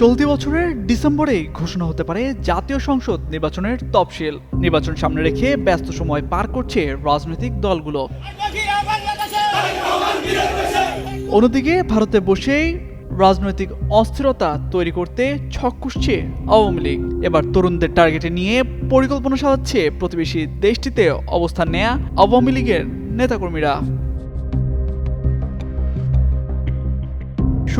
চলতি বছরের ডিসেম্বরেই ঘোষণা হতে পারে জাতীয় সংসদ নির্বাচনের তফসিল। নির্বাচন সামনে রেখে ব্যস্ত সময় পার করছে রাজনৈতিক দলগুলো। অন্যদিকে ভারতে বসেই রাজনৈতিক অস্থিরতা তৈরি করতে ছক কষছে আওয়ামী লীগ। এবার তরুণদের টার্গেটে নিয়ে পরিকল্পনা সাজাচ্ছে প্রতিবেশী দেশটিতে অবস্থান নেয়া আওয়ামী লীগের নেতাকর্মীরা।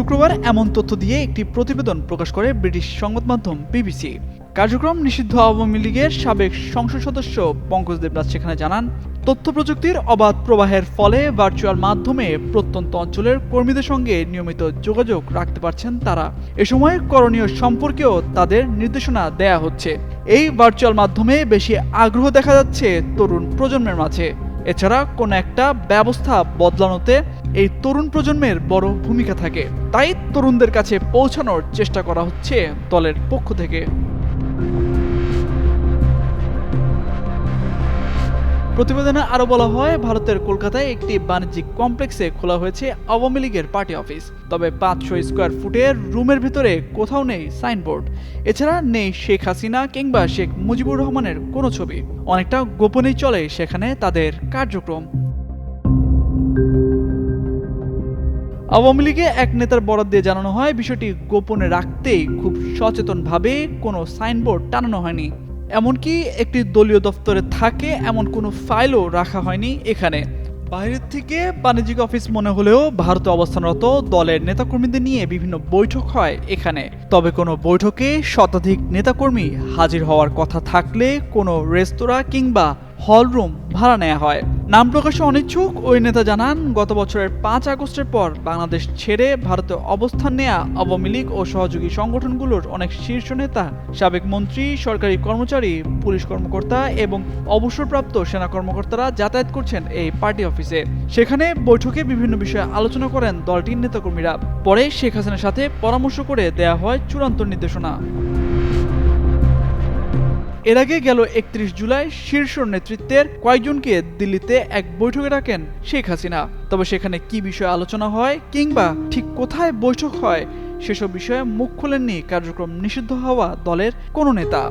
শুক্রবার এমন তথ্য দিয়ে একটি প্রতিবেদন প্রকাশ করে ব্রিটিশ সংবাদ মাধ্যম বিবিসি। কার্যক্রম নিষিদ্ধ আওয়ামী লীগের সাবেক সংসদ সদস্য পঙ্কজ দেবরাজ সেখানে জানান, তথ্য প্রযুক্তির অবাধ প্রবাহের ফলে ভার্চুয়াল মাধ্যমে প্রত্যন্ত অঞ্চলের কর্মীদের সঙ্গে নিয়মিত যোগাযোগ রাখতে পারছেন তারা। এ সময় করণীয় সম্পর্কেও তাদের নির্দেশনা দেয়া হচ্ছে। এই ভার্চুয়াল মাধ্যমে বেশি আগ্রহ দেখা যাচ্ছে তরুণ প্রজন্মের মাঝে। এছাড়া কোনো একটা ব্যবস্থা বদলানোতে এই তরুণ প্রজন্মের বড় ভূমিকা থাকে। তাই তরুণদের কাছে পৌঁছানোর চেষ্টা করা হচ্ছে দলের পক্ষ থেকে। প্রতিবেদনে আরও বলা হয়, ভারতের কলকাতায় একটি বাণিজ্যিক কমপ্লেক্সে খোলা হয়েছে আওয়ামী লীগের পার্টি অফিস। তবে পাঁচশো স্কোয়ার ফুটের রুমের ভিতরে কোথাও নেই সাইনবোর্ড। এছাড়া নেই শেখ হাসিনা কিংবা শেখ মুজিবুর রহমানের কোনো ছবি। অনেকটা গোপনেই চলে সেখানে তাদের কার্যক্রম। আওয়ামী লীগে এক নেতার বরাদ দিয়ে জানানো হয়, বিষয়টি গোপনে রাখতেই খুব সচেতনভাবে কোনো সাইনবোর্ড টানানো হয়নি। এমনকি একটি দলীয় দপ্তরে থাকে এমন কোনো ফাইলও রাখা হয়নি এখানে। বাইরের থেকে বাণিজ্যিক অফিস মনে হলেও ভারতে অবস্থানরত দলের নেতাকর্মীদের নিয়ে বিভিন্ন বৈঠক হয় এখানে। তবে কোনো বৈঠকে শতাধিক নেতাকর্মী হাজির হওয়ার কথা থাকলে কোনো রেস্তোরাঁ কিংবা হলরুম ভাড়া নেওয়া হয়। নাম প্রকাশে অনিচ্ছুক ওই নেতা জানান, গত বছরের পাঁচ আগস্টের পর বাংলাদেশ ছেড়ে ভারতে অবস্থান নেয়া আওয়ামী লীগ ও সহযোগী সংগঠনগুলোর অনেক শীর্ষ নেতা, সাবেক মন্ত্রী, সরকারি কর্মচারী, পুলিশ কর্মকর্তা এবং অবসরপ্রাপ্ত সেনা কর্মকর্তারা যাতায়াত করছেন এই পার্টি অফিসে। সেখানে বৈঠকে বিভিন্ন বিষয়ে আলোচনা করেন দলটির নেতাকর্মীরা। পরে শেখ হাসিনার সাথে পরামর্শ করে দেয়া হয় চূড়ান্ত নির্দেশনা। এর আগে গেল একত্রিশ জুলাই শীর্ষ নেতৃত্বের কয়েকজনকে দিল্লিতে এক বৈঠকে ডাকেন শেখ হাসিনা। তবে সেখানে কি বিষয়ে আলোচনা হয় কিংবা ঠিক কোথায় বৈঠক হয়, সেসব বিষয়ে মুখ খোলেননি কার্যক্রম নিষিদ্ধ হওয়া দলের কোনো নেতা।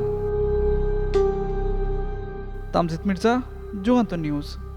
তামজিদ মির্জা, যুগান্ত নিউজ।